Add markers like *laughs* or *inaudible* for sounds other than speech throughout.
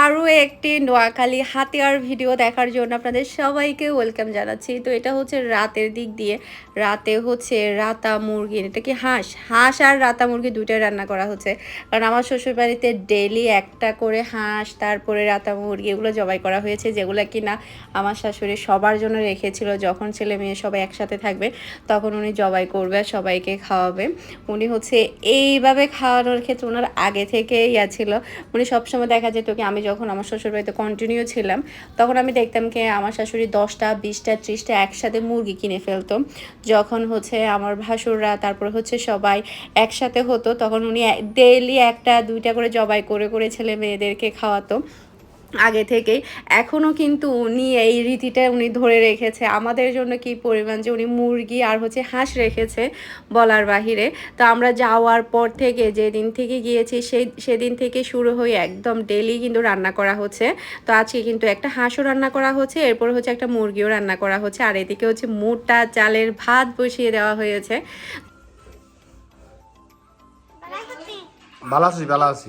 আরও একটি নোয়াখালী হাতিয়ার ভিডিও দেখার জন্য আপনাদের সবাইকে ওয়েলকাম জানাচ্ছি। তো এটা হচ্ছে রাতের দিক দিয়ে। রাতে হচ্ছে রাতা মুরগি, এটা কি হাঁস? হাঁস আর রাতা মুরগি দুটোই রান্না করা হচ্ছে। কারণ আমার শ্বশুরবাড়িতে ডেলি একটা করে হাঁস, তারপরে রাতা মুরগি এগুলো জবাই করা হয়েছে, যেগুলো কিনা আমার শাশুড়ি সবার জন্য রেখেছিল। যখন ছেলে মেয়ে সবাই একসাথে থাকবে, তখন উনি জবাই করবে আর সবাইকে খাওয়াবে। উনি হচ্ছে এইভাবে খাওয়ানোর ক্ষেত্রে ওনার আগে থেকে ইয়া ছিল। উনি সবসময় দেখা যেত কি, আমি যখন আমার শ্বশুরবাড়িতে কন্টিনিউ ছিলাম, তখন আমি দেখতাম কি আমার শাশুড়ি দশটা, বিশটা, ত্রিশটা একসাথে মুরগি কিনে ফেলতো। যখন হচ্ছে আমার ভাসুররা, তারপর হচ্ছে সবাই একসাথে হতো, তখন উনি ডেইলি একটা, দুইটা করে জবাই করে করে ছেলে মেয়েদেরকে খাওয়াতো। আগে থেকেই। এখনও কিন্তু উনি এই রীতিটা উনি ধরে রেখেছে। আমাদের জন্য কি পরিমাণ যে উনি মুরগি আর হচ্ছে হাঁস রেখেছে বলার বাহিরে। তো আমরা যাওয়ার পর থেকে যেদিন থেকে গিয়েছি সেই সেদিন থেকে শুরু হয়ে একদম ডেলি কিন্তু রান্না করা হচ্ছে। তো আজকে কিন্তু একটা হাঁসও রান্না করা হচ্ছে এরপর হচ্ছে একটা মুরগিও রান্না করা হচ্ছে। আর এদিকে হচ্ছে মোটা চালের ভাত বসিয়ে দেওয়া হয়েছে। ভালো আছি ভালো আছি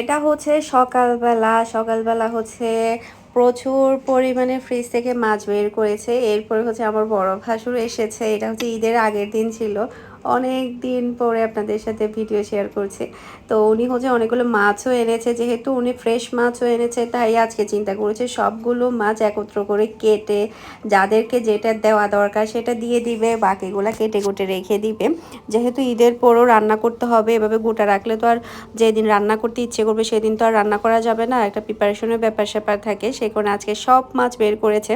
এটা হচ্ছে সকালবেলা সকালবেলা হচ্ছে প্রচুর পরিমাণে ফ্রিজ থেকে মাছ বের করেছে। এরপরে হচ্ছে আমার বড় ভাসুর এসেছে, এটা হচ্ছে ঈদের আগের দিন ছিল। অনেক দিন পরে আপনাদের সাথে ভিডিও শেয়ার করছে। তো উনি হচ্ছে অনেকগুলো মাছও এনেছে, যেহেতু উনি ফ্রেশ মাছও এনেছে, তাই আজকে চিন্তা করেছে সবগুলো মাছ একত্র করে কেটে যাদেরকে যেটা দেওয়া দরকার সেটা দিয়ে দিবে, বাকিগুলো কেটে কুটে রেখে দিবে। যেহেতু ঈদের পরও রান্না করতে হবে, এভাবে গোটা রাখলে তো আর যেদিন রান্না করতে ইচ্ছে করবে সেদিন তো আর রান্না করা যাবে না, একটা প্রিপারেশনের ব্যাপার স্যাপার থাকে সেই কারণে আজকে সব মাছ বের করেছে।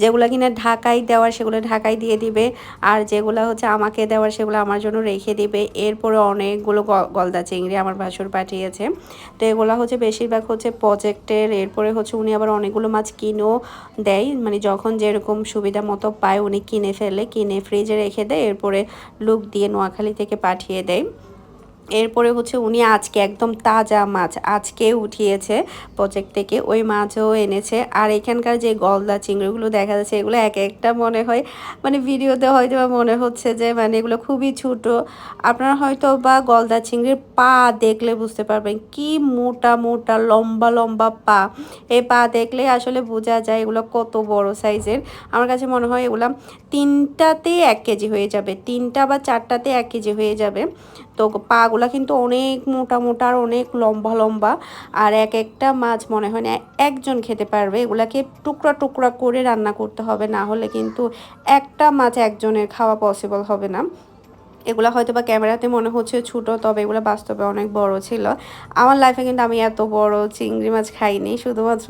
যেগুলো কিনা ঢাকাই দেওয়ার সেগুলো ঢাকাই দিয়ে দিবে, আর যেগুলো হচ্ছে আমাকে দেওয়ার সেগুলো আমার জন্য রেখে দিবে, এরপরে অনেকগুলো গলদা চিংড়ি ভাসুর পাঠিয়েছে। তো এগুলো হচ্ছে বেশিরভাগ হচ্ছে প্রজেক্টের এরপরে হচ্ছে উনি আবার অনেকগুলো মাছ কিনেও দেয়। মানে যখন যেরকম সুবিধা মতো পায় উনি কিনে ফেলে, কিনে ফ্রিজে রেখে দেয়। এরপরে লুক দিয়ে নোয়াখালী থেকে পাঠিয়ে দেয়। এরপরে হচ্ছে উনি আজকে একদম তাজা মাছ আজকে উঠিয়েছে প্রজেক্ট থেকে। ওই মাছও এনেছে। আর এখানকার যে গলদা চিংড়িগুলো দেখা যাচ্ছে, এগুলো এক একটা মনে হয় মানে ভিডিওতে হয়তো বা মনে হচ্ছে যে মানে এগুলো খুবই ছোট। আপনারা হয়তো বা গলদা চিংড়ির পা দেখলে বুঝতে পারবেন কি মোটা মোটা লম্বা লম্বা পা। এই পা দেখলে আসলে বোঝা যায় এগুলো কত বড় সাইজের। আমার কাছে মনে হয় এগুলো তিনটাতে এক কেজি হয়ে যাবে। তিনটা বা চারটাতে এক কেজি হয়ে যাবে। তো পাগুলা কিন্তু অনেক মোটা মোটা আর অনেক লম্বা লম্বা। আর এক একটা মাছ মনে হয় না, একজন খেতে পারবে। এগুলাকে টুকরা টুকরা করে রান্না করতে হবে, না হলে কিন্তু একটা মাছ একজনের খাওয়া পসিবল হবে না। এগুলো হয়তো বা ক্যামেরাতে মনে হচ্ছে ছোটো, তবে এগুলো বাস্তবে অনেক বড় ছিল। আমার লাইফে কিন্তু আমি এত বড় চিংড়ি মাছ খাইনি, শুধুমাত্র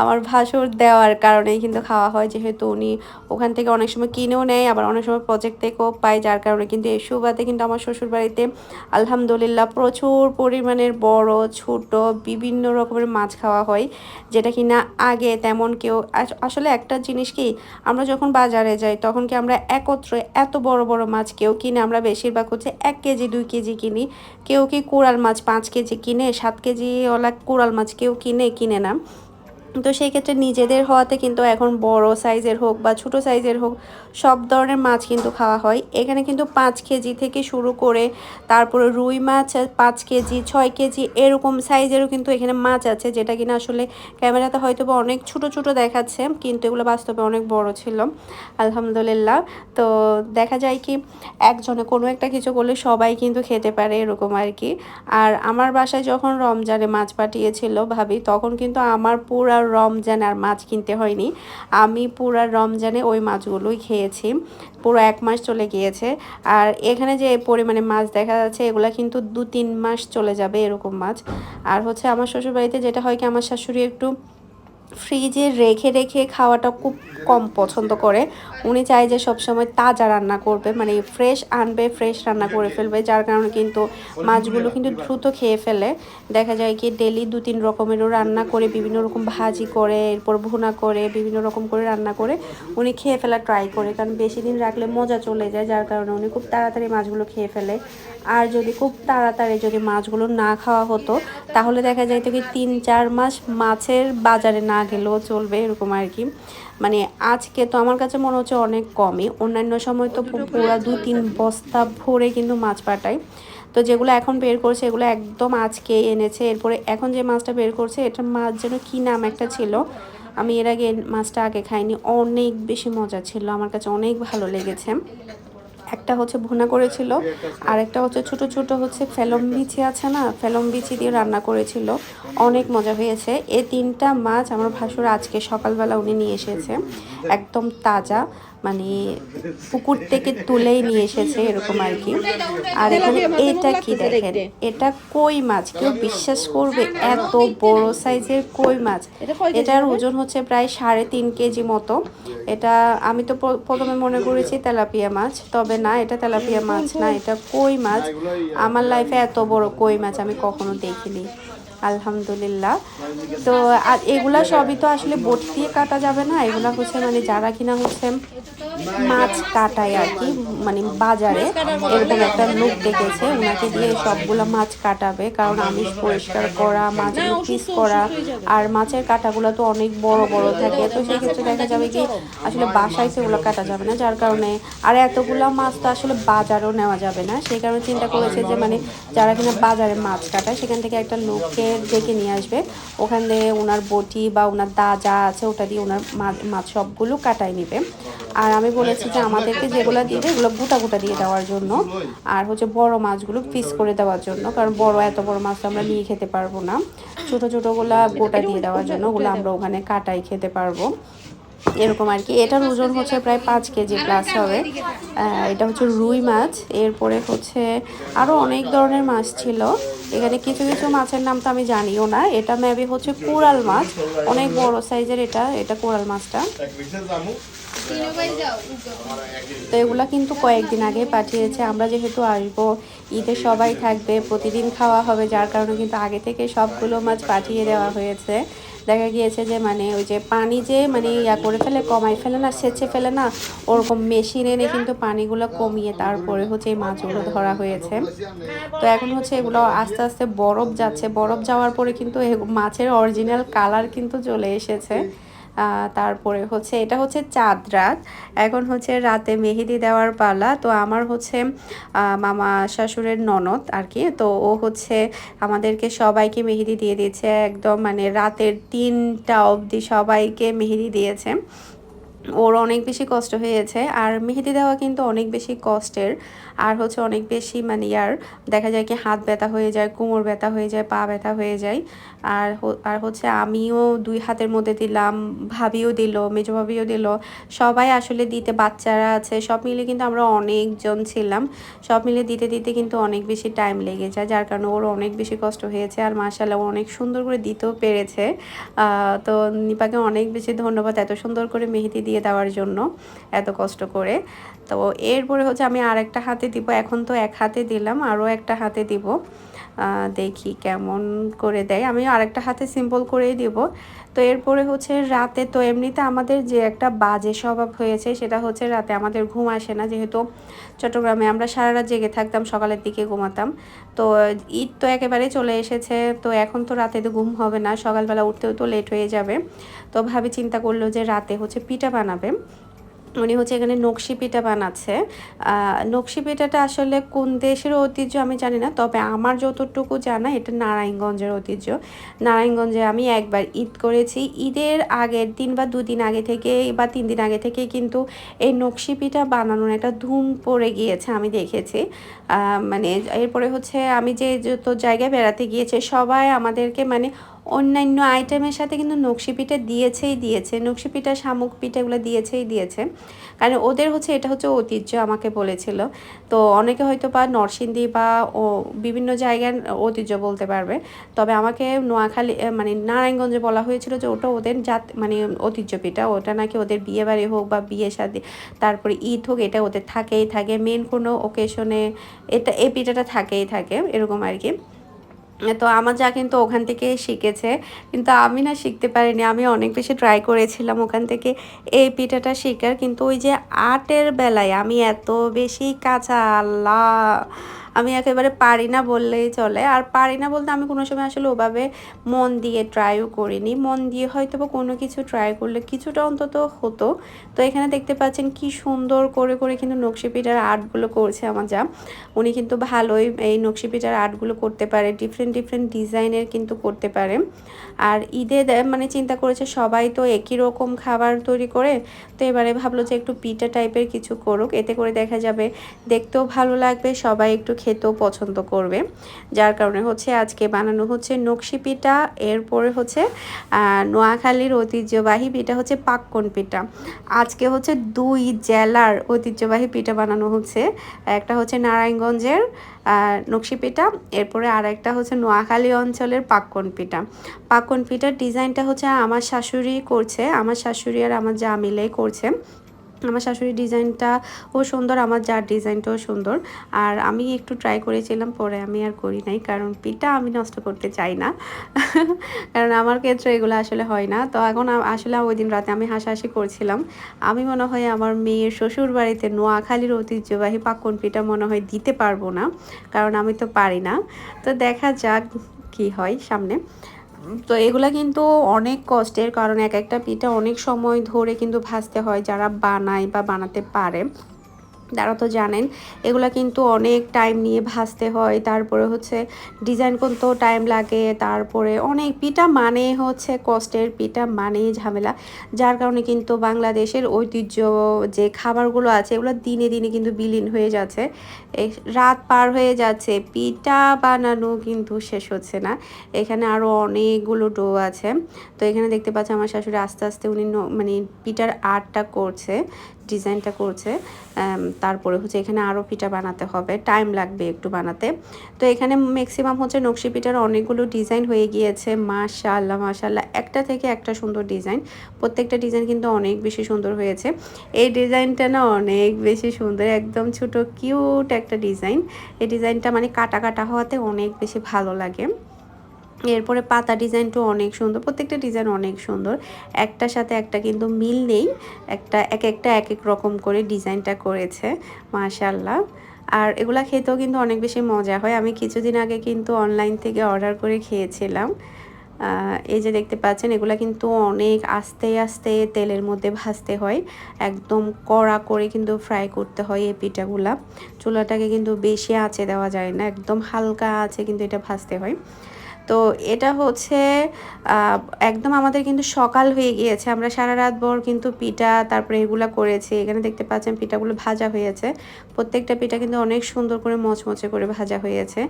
আমার ভাসুর দেওয়ার কারণেই কিন্তু খাওয়া হয়। যেহেতু উনি ওখান থেকে অনেক সময় কিনেও নেয়, আবার অনেক সময় প্রজেক্ট থেকেও পায়, যার কারণে কিন্তু এই সুবাদে কিন্তু আমার শ্বশুর বাড়িতে আলহামদুলিল্লাহ প্রচুর পরিমাণের বড়, ছোট বিভিন্ন রকমের মাছ খাওয়া হয়, যেটা কি না আগে তেমন কেউ আস- আসলে একটা জিনিস কি, আমরা যখন বাজারে যাই তখন কি আমরা একত্রে এত বড় বড় মাছ কেউ কিনে আমরা বেশিরভাগ হচ্ছে এক কেজি, দুই কেজি কিনি। কেউ কি কোরাল মাছ পাঁচ কেজি কিনে, সাত কেজিওয়ালা কোরাল মাছ কেউ কিনে কিনে না। তো সেই ক্ষেত্রে নিজেদের হওয়াতে কিন্তু এখন বড় সাইজের হোক বা ছোট সাইজের হোক, সব ধরনের মাছ কিন্তু খাওয়া হয়। এখানে কিন্তু পাঁচ কেজি থেকে শুরু করে তারপরে রুই মাছ, পাঁচ কেজি, ছয় কেজি এরকম সাইজেরও কিন্তু এখানে মাছ আছে, যেটা কিনা আসলে ক্যামেরাতে হয়তো বা অনেক ছোট ছোট দেখাচ্ছে, কিন্তু এগুলো বাস্তবে অনেক বড় ছিল, আলহামদুলিল্লাহ। তো দেখা যায় কি, একজনে কোনো একটা কিছু করলে সবাই কিন্তু খেতে পারে এরকম আর কি। আর আমার বাসায় যখন রমজানে মাছ পাঠিয়েছিল ভাবি, তখন কিন্তু আমার পুরা রমজান আর মাছ কিনতে হয়নি। আমি পুরো রমজানে ওই মাছগুলোই খেয়েছি। পুরো এক মাস চলে গিয়েছে। আর এখানে যে পরিমাণে মাছ দেখা যাচ্ছে, এগুলা কিন্তু দু তিন মাস চলে যাবে এরকম মাছ। আর হচ্ছে আমার শ্বশুরবাড়িতে যেটা হয় কি, আমার শাশুড়ি একটু ফ্রিজে রেখে রেখে খাওয়াটা খুব কম পছন্দ করে। উনি চায় যে সবসময় তাজা রান্না করবে মানে ফ্রেশ আনবে ফ্রেশ রান্না করে ফেলবে, যার কারণে কিন্তু মাছগুলো কিন্তু দ্রুত খেয়ে ফেলে। দেখা যায় কি ডেলি দু তিন রকমেরও রান্না করে, বিভিন্ন রকম ভাজি করে, এরপর ভুনা করে, বিভিন্ন রকম করে রান্না করে উনি খেয়ে ফেলা ট্রাই করে। কারণ বেশি দিন রাখলে মজা চলে যায়, যার কারণে উনি খুব তাড়াতাড়ি মাছগুলো খেয়ে ফেলে। আর যদি খুব তাড়াতাড়ি যদি মাছগুলো না খাওয়া হতো, তাহলে দেখা যাইতো কি তিন চার মাস মাছের বাজারে না গেলেও চলবে এরকম আর কি। মানে আজকে তো আমার কাছে মনে হচ্ছে অনেক কমই। অন্যান্য সময় তো পুরা দু তিন বস্তা ভরে কিন্তু মাছ পাঠায় তো যেগুলো এখন বের করছে, এগুলো একদম আজকেই এনেছে। এরপরে এখন যে মাছটা বের করছে, এটা মাছ যেন কী নাম একটা ছিল, আমি এর আগে মাছটা আগে খাইনি। অনেক বেশি মজা ছিল। আমার কাছে অনেক ভালো লেগেছে। একটা হচ্ছে ভুনা করেছিল আর একটা হচ্ছে ছোট ছোট হচ্ছে ফেলম বিচি আছে না, ফেলম বিচি দিয়ে রান্না করেছিল। অনেক মজা হয়েছে। এই তিনটা মাছ আমার ভাসুর আজকে সকালবেলা উনি নিয়ে এসেছে, একদম তাজা। মানে পুকুর থেকে তুলেই নিয়ে এসেছে এরকম আর কি। আর এখানে এটা কি দেখেন? এটা কই মাছ? কেউ বিশ্বাস করবে এত বড় সাইজের কই মাছ। এটার ওজন হচ্ছে প্রায় সাড়ে তিন কেজি মতো। এটা আমি তো প্রথমে মনে করেছি তেলাপিয়া মাছ তবে না এটা তেলাপিয়া মাছ না এটা কই মাছ? আমার লাইফে এত বড় কই মাছ আমি কখনো দেখিনি। আলহামদুলিল্লাহ। তো আর এগুলা সবই তো আসলে বোট দিয়ে কাটা যাবে না, এগুলা হচ্ছে মানে যারা কিনা হচ্ছে মাছ কাটায় আর কি মানে বাজারে, এরকম একটা লোক দেখেছে ওনাকে দিয়ে সবগুলা মাছ কাটাবে, কারণ আমিষ পরিষ্কার করা মাছগুলো পিস করা, আর মাছের কাটাগুলো তো অনেক বড় বড় থাকে, তো সেই ক্ষেত্রে দেখা যাবে কি আসলে বাসায় সেগুলো কাটা যাবে না, যার কারণে আর এতগুলা মাছ তো আসলে বাজারেও নেওয়া যাবে না, সেই কারণে চিন্তা করেছে যে মানে যারা কিনা বাজারে মাছ কাটায়, সেখান থেকে একটা লোককে ডেকে নিয়ে আসবে। ওখান থেকে ওনার বটি বা ওনার দা যা আছে ওটা দিয়ে ওনার মাছ সবগুলো কাটাই নেবে। আর আমি বলেছি যে আমাদেরকে যেগুলো দিবে এগুলো গোটা গোটা দিয়ে দেওয়ার জন্য। আর হচ্ছে বড় মাছগুলো পিস করে দেওয়ার জন্য। কারণ বড়, এত বড় মাছ আমরা নিয়ে খেতে পারব না। ছোটো, ছোটোগুলো গোটা দিয়ে দেওয়ার জন্য ওগুলো আমরা ওখানে কাটাই খেতে পারব। এরকম আর কি। এটার ওজন হচ্ছে প্রায় পাঁচ কেজি প্লাস হবে। এটা হচ্ছে রুই মাছ। এরপরে হচ্ছে আরও অনেক ধরনের মাছ ছিল। এখানে কিছু কিছু মাছের নাম তো আমি জানিও না। এটা মেবি হচ্ছে কোরাল মাছ। অনেক বড় সাইজের এটা এটা কোরাল মাছটা। তো এগুলা কিন্তু কয়েকদিন আগে পাঠিয়েছে। আমরা যেহেতু আসব, ঈদে সবাই থাকবে, প্রতিদিন খাওয়া হবে, যার কারণে কিন্তু আগে থেকে সবগুলো মাছ পাঠিয়ে দেওয়া হয়েছে। দেখা গিয়েছে যে মানে ওই যে পানি যে মানে ইয়া করে ফেলে কমাই ফেলে না, সেচে ফেলে না, ওরকম মেশিন এনে কিন্তু পানিগুলো কমিয়ে তারপরে হচ্ছে এই মাছগুলো ধরা হয়েছে। তো এখন হচ্ছে এগুলো আস্তে আস্তে বরফ যাচ্ছে। বরফ যাওয়ার পরে কিন্তু মাছের অরিজিনাল কালার কিন্তু চলে এসেছে। তারপরে হচ্ছে, এটা হচ্ছে চাঁদ রাত। এখন হচ্ছে রাতে মেহেদি দেওয়ার পালা। তো আমার হচ্ছে মামা শাশুড়ের ননদ আর কি তো ও হচ্ছে আমাদেরকে সবাইকে মেহেদি দিয়ে দিয়েছে। একদম মানে রাতের তিনটা অবধি সবাইকে মেহেদি দিয়েছে। ওর অনেক বেশি কষ্ট হয়েছে। আর মেহেদি দেওয়া কিন্তু অনেক বেশি কষ্টের। আর হচ্ছে অনেক বেশি মানে ইয়ার দেখা যায় কি হাত ব্যথা হয়ে যায়, কোমর ব্যথা হয়ে যায়, পা ব্যথা হয়ে যায়। আর আর হচ্ছে আমিও দুই হাতের মধ্যে দিলাম, ভাবিও দিল, মেজো ভাবিও দিল। সবাই আসলে দিতে, বাচ্চারা আছে, সব মিলে কিন্তু আমরা অনেকজন ছিলাম। সব মিলে দিতে দিতে কিন্তু অনেক বেশি টাইম লেগে যায়, যার কারণে ওর অনেক বেশি কষ্ট হয়েছে আর মাসাল্লাহ ও অনেক সুন্দর করে দিতেও পেরেছে। তো নিপাকে অনেক বেশি ধন্যবাদ এত সুন্দর করে মেহেদি দিয়ে দেওয়ার জন্য, এত কষ্ট করে। তো এরপরে হচ্ছে আমি আর একটা হাতে দিব, এখন তো এক হাতে দিলাম, আরও একটা হাতে দিব। দেখি কেমন করে দেয়। আমি আরেকটা হাতে সিম্পল করেই দিব। তো এরপরে হচ্ছে রাতে তো এমনিতে আমাদের যে একটা বাজে স্বভাব হয়েছে, সেটা হচ্ছে রাতে আমাদের ঘুম আসে না। যেহেতু চট্টগ্রামে আমরা সারা রাত জেগে থাকতাম, সকালের দিকে ঘুমাতাম। তো ঈদ তো একেবারে চলে এসেছে, তো এখন তো রাতে তো ঘুম হবে না, সকালবেলা উঠতেও তো লেট হয়ে যাবে। তো ভাবি চিন্তা করল যে রাতে হচ্ছে পিঠা বানাবে। উনি হচ্ছে এখানে নকশি পিঠা বানাচ্ছে। নকশি পিঠাটা আসলে কোন দেশের ঐতিহ্য আমি জানি না, তবে আমার যতটুকু জানা এটা নারায়ণগঞ্জের ঐতিহ্য। নারায়ণগঞ্জে আমি একবার ঈদ করেছি। ঈদের আগের দিন বা দুদিন আগে থেকে বা তিন দিন আগে থেকে কিন্তু এই নকশি পিঠা বানানোর একটা ধুম পড়ে গিয়েছে, আমি দেখেছি। মানে এরপরে হচ্ছে আমি যে যত জায়গায় বেড়াতে গিয়েছে, সবাই আমাদেরকে মানে অন্যান্য আইটেমের সাথে কিন্তু নকশি পিঠা দিয়েছেই দিয়েছে। নকশি পিঠা, শামুক পিঠা দিয়েছেই দিয়েছে। কারণ ওদের হচ্ছে, এটা হচ্ছে ঐতিহ্য আমাকে বলেছিল। তো অনেকে হয়তো বা নরসিংদী বা ও বিভিন্ন জায়গার ঐতিহ্য বলতে পারবে। তবে আমাকে নোয়াখালী মানে নারায়ণগঞ্জে বলা হয়েছিল যে ওটা ওদের জাত মানে ঐতিহ্য পিঠা। ওটা নাকি ওদের বিয়ে বাড়ি হোক বা বিয়ে শাদী, তারপরে ঈদ হোক, এটা ওদের থাকেই থাকে। মেন কোনো ওকেশনে এটা, এই পিঠাটা থাকেই থাকে, এরকম আর কি। তো আমার যা কিন্তু ওখান থেকে শিখেছে। কিন্তু আমি না শিখতে পারিনি। আমি অনেক বেশি ট্রাই করেছিলাম ওখান থেকে। এই পিঠাটা শেখার কিন্তু ওই যে আর্টের বেলায় আমি এত বেশি কাঁচা আল্লাহ আমি একেবারে পারি না বললেই চলে। আর পারি না বলতে আমি কোনো সময় আসলে ওভাবে মন দিয়ে ট্রাইও করিনি। মন দিয়ে হয়তো বা কোনো কিছু ট্রাই করলে কিছুটা অন্তত হতো। তো এখানে দেখতে পাচ্ছেন কি সুন্দর করে করে কিন্তু নকশি পিঠার আর্টগুলো করছে আমার যা। উনি কিন্তু ভালোই এই নকশি পিঠার আর্টগুলো করতে পারে। ডিফারেন্ট ডিফারেন্ট ডিফারেন্ট ডিজাইনের কিন্তু করতে পারে। আর ঈদে মানে চিন্তা করেছে সবাই তো একই রকম খাবার তৈরি করে, তো এবারে ভাবলো যে একটু পিঠা টাইপের কিছু করুক। এতে করে দেখা যাবে দেখতেও ভালো লাগবে, সবাই একটু খেতেও পছন্দ করবে। যার কারণে হচ্ছে আজকে বানানো হচ্ছে নকশি পিঠা, এরপরে হচ্ছে নোয়াখালীর ঐতিহ্যবাহী পিঠা হচ্ছে পাক্কন পিঠা। আজকে হচ্ছে দুই জেলার ঐতিহ্যবাহী পিঠা বানানো হচ্ছে। একটা হচ্ছে নারায়ণগঞ্জের নকশি পিঠা, এরপরে আর একটা হচ্ছে নোয়াখালী অঞ্চলের পাক্কন পিঠা। পাক্কন পিঠার ডিজাইনটা হচ্ছে আমার শাশুড়ি করছে, আমার শাশুড়ি আর আমার যা মিলেই করছে। আমার শাশুড়ির ডিজাইনটা ও সুন্দর, আমার যার ডিজাইনটাও সুন্দর। আর আমি একটু ট্রাই করেছিলাম, পরে আমি আর করি নাই, কারণ পিঠা আমি নষ্ট করতে চাই না। *laughs* কারণ আমার ক্ষেত্রে এগুলো আসলে হয় না। তো এখন আসলে ওই দিন রাতে আমি হাসাহাসি করছিলাম। আমি মনে হয় আমার মেয়ের শ্বশুর বাড়িতে নোয়াখালীর ঐতিহ্যবাহী পাক্কন পিঠা মনে হয় দিতে পারব না, কারণ আমি তো পারি না। তো দেখা যাক কি হয় সামনে। তো এগুলা কিন্তু অনেক কষ্টের কারণ এক একটা পিঠা অনেক সময় ধরে কিন্তু ভাজতে হয় যারা বানায় বা বানাতে পারে। তারা তো জানেন, এগুলা কিন্তু অনেক টাইম নিয়ে ভাজতে হয়। তারপরে হচ্ছে ডিজাইন করতেও টাইম লাগে, তারপরে অনেক পিঠা মানে হচ্ছে কষ্টের, পিঠা মানেই ঝামেলা। যার কারণে কিন্তু বাংলাদেশের ঐতিহ্য, যে খাবারগুলো আছে, এগুলো দিনে দিনে কিন্তু বিলীন হয়ে যাচ্ছে। রাত পার হয়ে যাচ্ছে, পিঠা বানানো কিন্তু শেষ হচ্ছে না। এখানে আরও অনেকগুলো ডো আছে। তো এখানে দেখতে পাচ্ছি আমার শাশুড়ি আস্তে আস্তে উনি মানে পিঠার আর্টটা করছে ডিজাইনটা করছে। তারপরে হচ্ছে এখানে আরও পিঠা বানাতে হবে। টাইম লাগবে একটু বানাতে। তো এখানে ম্যাক্সিমাম হচ্ছে নকশি পিঠার অনেকগুলো ডিজাইন হয়ে গিয়েছে। মাশাল্লাহ মাশাল্লাহ একটা থেকে একটা সুন্দর ডিজাইন প্রত্যেকটা ডিজাইন কিন্তু অনেক বেশি সুন্দর হয়েছে। এই ডিজাইনটা না অনেক বেশি সুন্দর, একদম ছোট কিউট একটা ডিজাইন এই ডিজাইনটা মানে কাটা কাটা হওয়াতে অনেক বেশি ভালো লাগে। এরপরে পাতা ডিজাইনটাও অনেক সুন্দর, প্রত্যেকটা ডিজাইন অনেক সুন্দর। একটার সাথে একটা কিন্তু মিল নেই, একটা এক একটা এক এক রকম করে ডিজাইনটা করেছে মাশাল্লাহ আর এগুলা খেতেও কিন্তু অনেক বেশি মজা হয়। আমি কিছুদিন আগে কিন্তু অনলাইন থেকে অর্ডার করে খেয়েছিলাম। এই যে দেখতে পাচ্ছেন, এগুলা কিন্তু অনেক আস্তে আস্তে তেলের মধ্যে ভাজতে হয়। একদম কড়া করে কিন্তু ফ্রাই করতে হয় এই পিঠাগুলা। চুলাটাকে কিন্তু বেশি আঁচে দেওয়া যায় না, একদম হালকা আছে কিন্তু এটা ভাজতে হয়। তো এটা হচ্ছে একদম আমাদের কিন্তু সকাল হয়ে গিয়েছে। আমরা সারা রাত ভর কিন্তু পিঠা, তারপরে এগুলা করেছি। এখানে দেখতে পাচ্ছেন পিঠাগুলো ভাজা হয়েছে। প্রত্যেকটা পিঠা কিন্তু অনেক সুন্দর করে মচমচে করে ভাজা হয়েছে।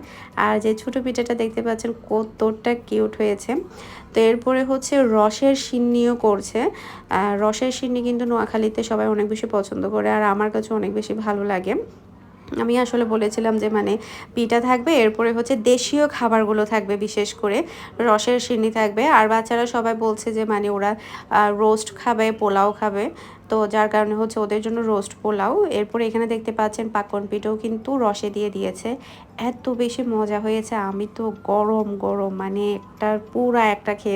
আর যে ছোট পিঠাটা দেখতে পাচ্ছেন কতটা কিউট হয়েছে। তো এরপরে হচ্ছে রসের সিন্নিও করছে। রসের সিন্নি কিন্তু নোয়াখালীতে সবাই অনেক বেশি পছন্দ করে, আর আমার কাছে অনেক বেশি ভালো লাগে। আমি আসলে বলেছিলাম যে মানে পিঠা থাকবে, এরপরে হচ্ছে দেশীয় খাবারগুলো থাকবে বিশেষ করে, রসের সিন্নি থাকবে। আর বাচ্চারা সবাই বলছে যে মানে ওরা রোস্ট খাবে, পোলাও খাবে। তো যার কারণে হচ্ছে ওদের জন্য রোস্ট পোলাও। এরপরে এখানে দেখতে পাচ্ছেন পাকন পিঠেও কিন্তু রসে দিয়ে দিয়েছে। এত বেশি মজা হয়েছে, আমি তো গরম গরম মানে একটা পুরা একটা খেয়ে